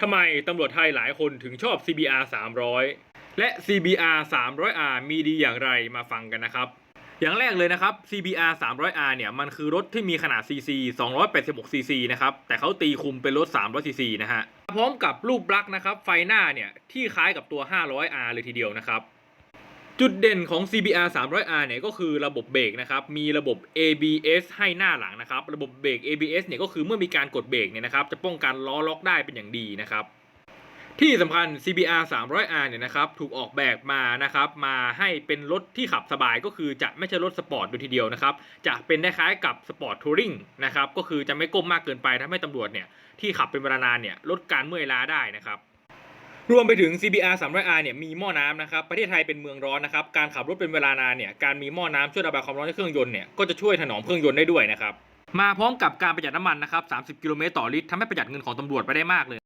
ทำไมตำรวจไทยหลายคนถึงชอบ CBR 300 และ CBR 300R มีดีอย่างไรมาฟังกันนะครับ อย่างแรกเลยนะครับ CBR 300R เนี่ยมันคือรถที่มีขนาด CC 286 cc นะครับ แต่เขาตีคุมเป็นรถ300 cc นะฮะ พร้อมกับรูปลักษณ์นะครับ ไฟหน้าเนี่ยที่คล้ายกับตัว 500R เลยทีเดียวนะครับ จุดเด่นของ CBR 300R เนี่ยก็คือระบบเบรกนะครับ มีระบบ ABS ให้หน้าหลังนะครับ ระบบเบรก ABS เนี่ยก็คือเมื่อมีการกดเบรกเนี่ยนะครับ จะป้องกันล้อล็อกได้เป็นอย่างดีนะครับ ที่สำคัญ CBR 300R เนี่ยนะครับถูกออกแบบมานะครับ มาให้เป็นรถที่ขับสบายก็คือจะไม่ใช่รถสปอร์ตโดยทีเดียวนะครับ จะเป็นคล้ายๆกับสปอร์ตทัวริงนะครับ ก็คือจะไม่ก้มมากเกินไปทำให้ตำรวจเนี่ยที่ขับเป็นเวลานานเนี่ยลดการเมื่อยล้าได้นะครับ รวมไปถึง CBR 300R เนี่ยมีหม้อน้ำนะครับ ประเทศไทยเป็นเมืองร้อนนะครับ การขับรถเป็นเวลานานเนี่ย การมีหม้อน้ำช่วยระบายความร้อนในเครื่องยนต์เนี่ย ก็จะช่วยถนอมเครื่องยนต์ได้ด้วยนะครับ มาพร้อมกับการประหยัดน้ำมันนะครับ 30 กิโลเมตรต่อลิตรทำให้ประหยัดเงินของตำรวจไปได้มากเลย